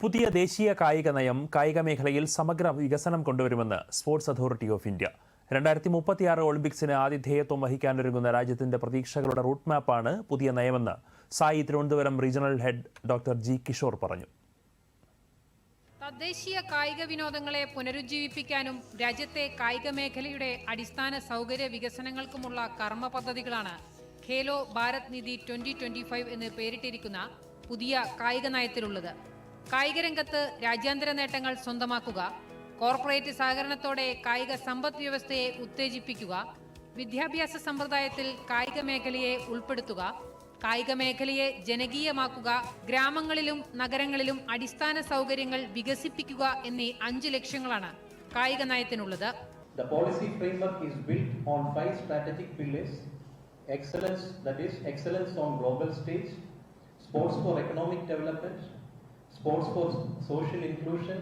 പുതിയ ദേശീയ കായിക നയം കായിക മേഖലയിൽ സമഗ്ര വികസനം കൊണ്ടുവരുമെന്ന് സ്പോർട്സ് അതോറിറ്റി ഓഫ് ഇന്ത്യ. രണ്ടായിരത്തി മുപ്പത്തിയാറ് ഒളിമ്പിക്സിന് ആതിഥേയത്വം വഹിക്കാനൊരുങ്ങുന്ന രാജ്യത്തിന്റെ പ്രതീക്ഷകളുടെ റൂട്ട് മാപ്പാണ് പുതിയ നയമെന്ന് SAI Thiruvananthapuram regional head doctor G Kishore പറഞ്ഞു. തദ്ദേശീയ കായിക വിനോദങ്ങളെ പുനരുജ്ജീവിപ്പിക്കാനും രാജ്യത്തെ കായിക മേഖലയുടെ അടിസ്ഥാന സൗകര്യ വികസനങ്ങൾക്കുമുള്ള കർമ്മ പദ്ധതികളാണ് Khelo Bharat Nidhi twenty twenty five എന്ന് പേരിട്ടിരിക്കുന്ന പുതിയ കായിക നയത്തിലുള്ളത്. കായിക രംഗത്ത് രാജ്യാന്തര നേട്ടങ്ങൾ സ്വന്തമാക്കുക കോർപ്പറേറ്റ് സഹകരണത്തോടെ കായിക സമ്പദ് വ്യവസ്ഥയെ ഉത്തേജിപ്പിക്കുക വിദ്യാഭ്യാസ സമ്പ്രദായത്തിൽ കായിക മേഖലയെ ഉൾപ്പെടുത്തുക കായിക മേഖലയെ ജനകീയമാക്കുക ഗ്രാമങ്ങളിലും നഗരങ്ങളിലും അടിസ്ഥാന സൗകര്യങ്ങൾ വികസിപ്പിക്കുക എന്നീ അഞ്ച് ലക്ഷ്യങ്ങളാണ് കായിക നയത്തിനുള്ളത്. Excellence, that is, excellence on global stage, sports for economic development, sports for social inclusion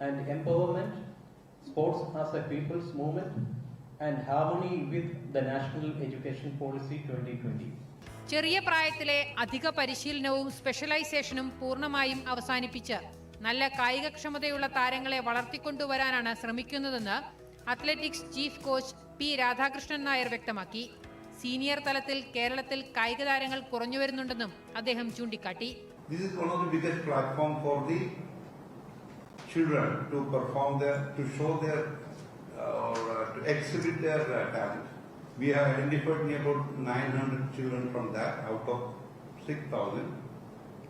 and empowerment, sports as a people's movement, and harmony with the National Education Policy 2020. ചെറിയ പ്രായത്തിലെ അധിക പരിശീലനവും സ്പെഷ്യലൈസേഷനും പൂർണമായും അവസാനിപ്പിച്ച് നല്ല കായികക്ഷമതയുള്ള താരങ്ങളെ വളർത്തിക്കൊണ്ടുവരാനാണ് ശ്രമിക്കുന്നതെന്ന് athletics chief coach P Radhakrishnan Nair വ്യക്തമാക്കി സീനിയർ തലത്തിൽ കേരളത്തിൽ കായിക താരങ്ങൾ കുറഞ്ഞുവരുന്നുണ്ടെന്നും അദ്ദേഹം ചൂണ്ടിക്കാട്ടി This is one of the biggest platform for the children to perform their, to show their, uh, or uh, to exhibit their uh, talent. We have identified near about 900 children from that out of 6,000.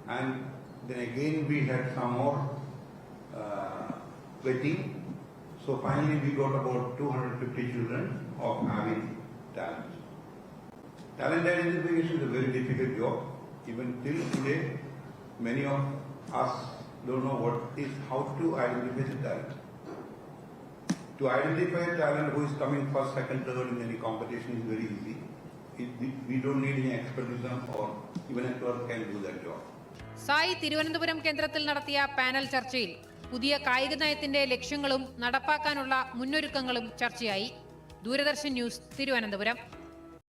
And then again we had some more uh, waiting. So finally we got about 250 children of having talent. Talent identification is a very difficult job. Even till today, many of us don't know what is how to identify the talent. To identify a talent who is coming first, second, third in any competition is very easy. It, we, we don't need any expertism or even a clerk can do that job. Sai Thiruvananthapuram കേന്ദ്രത്തിൽ നടത്തിയ panel ചർച്ചയിൽ പുതിയ കായിക നയത്തിന്റെ ലക്ഷ്യങ്ങളും നടപ്പാക്കാനുള്ള മുന്നൊരുക്കങ്ങളും ചർച്ചയായി Doordarshan news Thiruvananthapuram